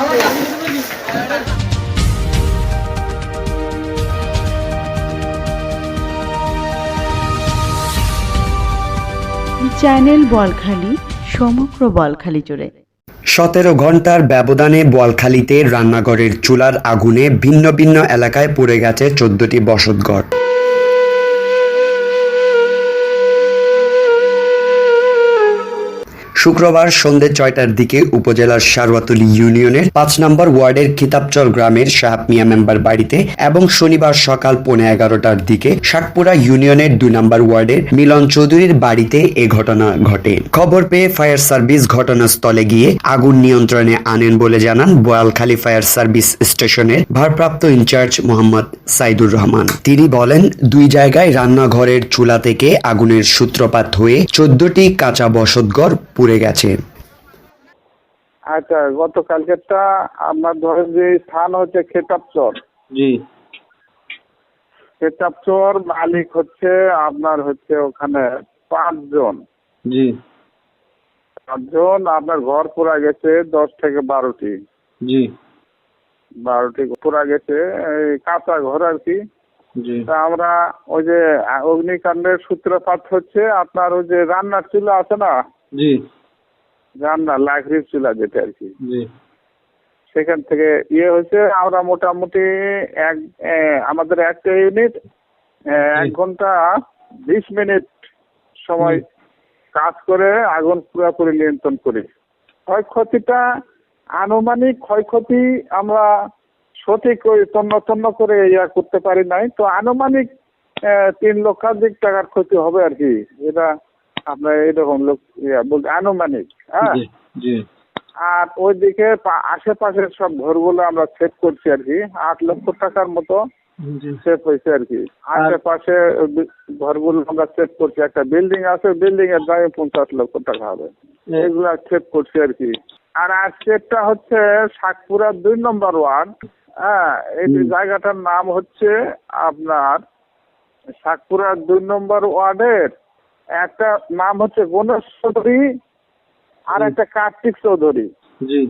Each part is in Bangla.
চ্যানেল বলখালি, সমগ্র বলখালি জুড়ে। সতেরো ঘণ্টার ব্যবধানে বলখালিতে রান্নাঘরের চুলার আগুনে ভিন্ন ভিন্ন এলাকায় পুড়ে গেছে চোদ্দটি বসতঘর। শুক্রবার সন্ধে ছয়টার দিকে উপজেলার সারওয়াতুলি ইউনিয়নের পাঁচ নম্বর ওয়ার্ডের কিতাবচর গ্রামের সাহাব মিয়া মেম্বার বাড়িতে এবং শনিবার সকাল পৌনে এগারোটার দিকে শাকপুরা ইউনিয়নের দুই নম্বর ওয়ার্ডের মিলন চৌধুরীর বাড়িতে এ ঘটনা ঘটে। খবর পেয়ে ফায়ার সার্ভিস ঘটনাস্থলে গিয়ে আগুন নিয়ন্ত্রণে আনেন বলে জানান বোয়ালখালী ফায়ার সার্ভিস স্টেশনের ভারপ্রাপ্ত ইনচার্জ মোহাম্মদ সাইদুর রহমান। তিনি বলেন, দুই জায়গায় রান্নাঘরের চুলা থেকে আগুনের সূত্রপাত হয়ে চোদ্দটি কাঁচা বসতঘর পুড়ে গেছে। আচ্ছা গতকালকেরটা আপনার ধরেন যে স্থান হচ্ছে খেতাবচর। জি। খেতাবচর মালিক হচ্ছে আপনার হচ্ছে ওখানে পাঁচজন। জি। পাঁচজন আপনার ঘর পুরা গেছে দশ থেকে বারোটি। জি। বারোটি পুরা গেছে এই কাঁচা ঘর আর কি। তা আমরা ওই যে অগ্নিকাণ্ডের সূত্রপাত হচ্ছে আপনার ওই যে রান্নার চুলা আছে না? জি। রান্না লাকড়ির চুলা যেটা আর কি। সেখান থেকে ইয়ে হয়েছে আমরা মোটামুটি এক আমাদের একটা ইউনিট এক ঘণ্টা বিশ মিনিট সময় কাজ করে আগুন পুরোপুরি নিয়ন্ত্রণ করি। ক্ষয়ক্ষতিটা আনুমানিক ক্ষয়ক্ষতি আমরা সঠিক ওই তন্ন তন্ন করে ইয়া করতে পারি নাই তো আনুমানিক তিন লক্ষাধিক টাকার ক্ষতি হবে আর কি। এটা আপনার এরকম লোক বলতে আনুমানিক হ্যাঁ? আর ওইদিকে আশেপাশের সব ঘরগুলো আমরা সেভ করছি আর কি আট লক্ষ টাকার মতো সেভ হয়েছে আর কি। আশেপাশে ঘরগুলো আমরা সেভ করছি একটা বিল্ডিং আছে বিল্ডিং এর দামে পঞ্চাশ লক্ষ টাকা হবে। এগুলা সেভ করছি আর কি। আর আর আজকেরটা হচ্ছে শাকপুরা দুই নম্বর ওয়ার্ড হ্যাঁ? এই জায়গাটার নাম হচ্ছে আপনার শাকপুরা দুই নম্বর ওয়ার্ডের একটা নাম হচ্ছে গণেশ চৌধুরী আর একটা কার্তিক চৌধুরী। জি।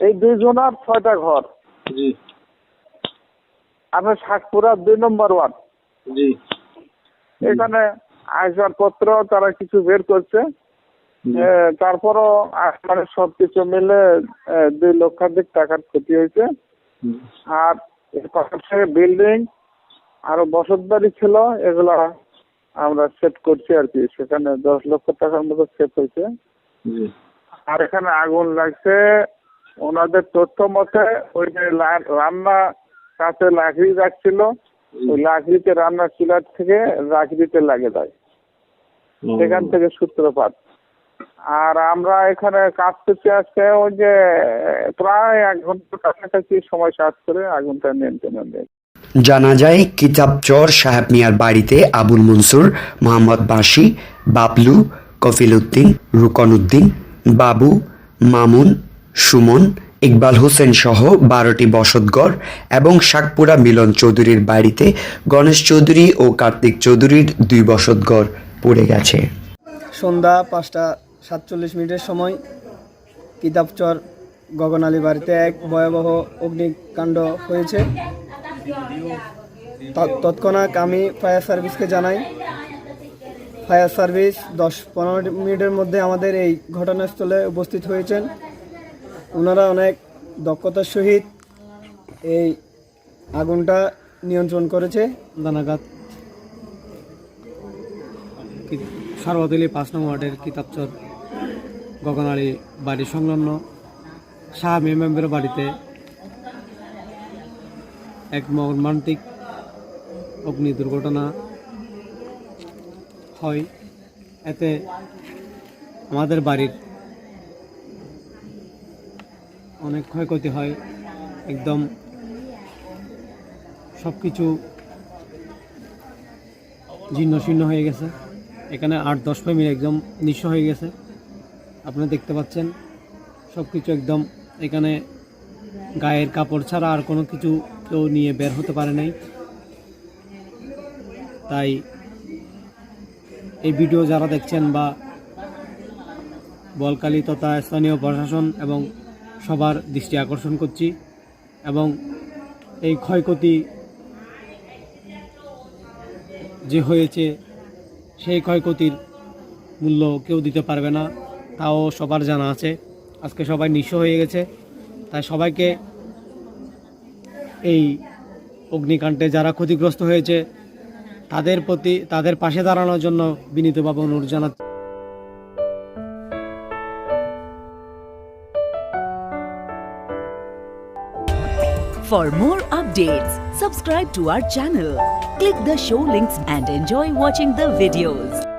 এই দুইজনার ছয়টা ঘর। জি। আপনার শাকপুরা দুই নম্বর ওয়ার্ড। জি। এখানে আসবাবপত্র তারা কিছু বের করছে। তারপরও মানে সবকিছু মিলে দুই লক্ষাধিক টাকার ক্ষতি হয়েছে। আর বিল্ডিং আরও বসত বাড়ি ছিল এগুলা আমরা সেট করছি আর কি। সেখানে দশ লক্ষ টাকার মতো সেট হয়েছে। আর এখানে আগুন লাগছে। ওনাদের তথ্য মতে ওই যে রান্না কাছে লাকড়ি রাখছিল। ওই লাকড়িতে রান্নার চুলার থেকে লাকড়িতে লাগে দেয় সেখান থেকে সূত্রপাত। আর আমরা এখানে কাজ করছি আজকে ওই যে প্রায় এক ঘণ্টার কাছাকাছি সময় কাজ করে আগুনটা নিয়ন্ত্রণে নেই জানা যায় কিতাবচর সাহেব মিয়ার বাড়িতে আবুল মনসুর, মোহাম্মদ বাসি বাবলু কফিল উদ্দিন রুকন উদ্দিন বাবু, মামুন, সুমন, ইকবাল হোসেন সহ বারোটি বসতঘর এবং শাকপুরা মিলন চৌধুরীর বাড়িতে গণেশ চৌধুরী ও কার্তিক চৌধুরীর দুই বসতঘর পড়ে গেছে। সন্ধ্যা পাঁচটা সাতচল্লিশ মিনিটের সময় কিতাবচর গগন আলী বাড়িতে এক ভয়াবহ অগ্নিকাণ্ড হয়েছে। তৎক্ষণাৎ আমি ফায়ার সার্ভিসকে জানাই। ফায়ার সার্ভিস দশ পনেরো মিনিটের মধ্যে আমাদের এই ঘটনাস্থলে উপস্থিত হয়েছেন। ওনারা অনেক দক্ষতার সহিত এই আগুনটা নিয়ন্ত্রণ করেছে। দানাঘাত। সারওয়াতলি পাঁচ নং ওয়ার্ডের কিতাবচর গগনালী বাড়ি সংলগ্ন শাহ মেম্বের বাড়িতে এক মর্মান্তিক অগ্নি দুর্ঘটনা হয়। এতে আমাদের বাড়ির অনেক ক্ষয়ক্ষতি হয়। একদম সব কিছু জীর্ণ শীর্ণ হয়ে গেছে। এখানে আট, দশ ফ্যামিলি একদম নিঃস্ব হয়ে গেছে। আপনারা দেখতে পাচ্ছেন সব কিছু একদম এখানে গায়ের কাপড় ছাড়া আর কোনো কিছু কেউ নিয়ে বের হতে পারে নাই। তাই এই ভিডিও যারা দেখছেন বা বলকালী তথা স্থানীয় প্রশাসন এবং সবার দৃষ্টি আকর্ষণ করছি এবং এই ক্ষয়ক্ষতি যে হয়েছে সেই ক্ষয়ক্ষতির মূল্য কেউ দিতে পারবে না, তাও সবার জানা আছে। আজকে সবাই নিঃস্ব হয়ে গেছে। তাই সবাইকে এই অগ্নিকাণ্ডে যারা ক্ষতিগ্রস্ত হয়েছে তাদের প্রতি তাদের পাশে দাঁড়ানোর জন্য বিনীতভাবে অনুরোধ জানাচ্ছি For more updates, subscribe to our channel, click the show links and enjoy watching the videos.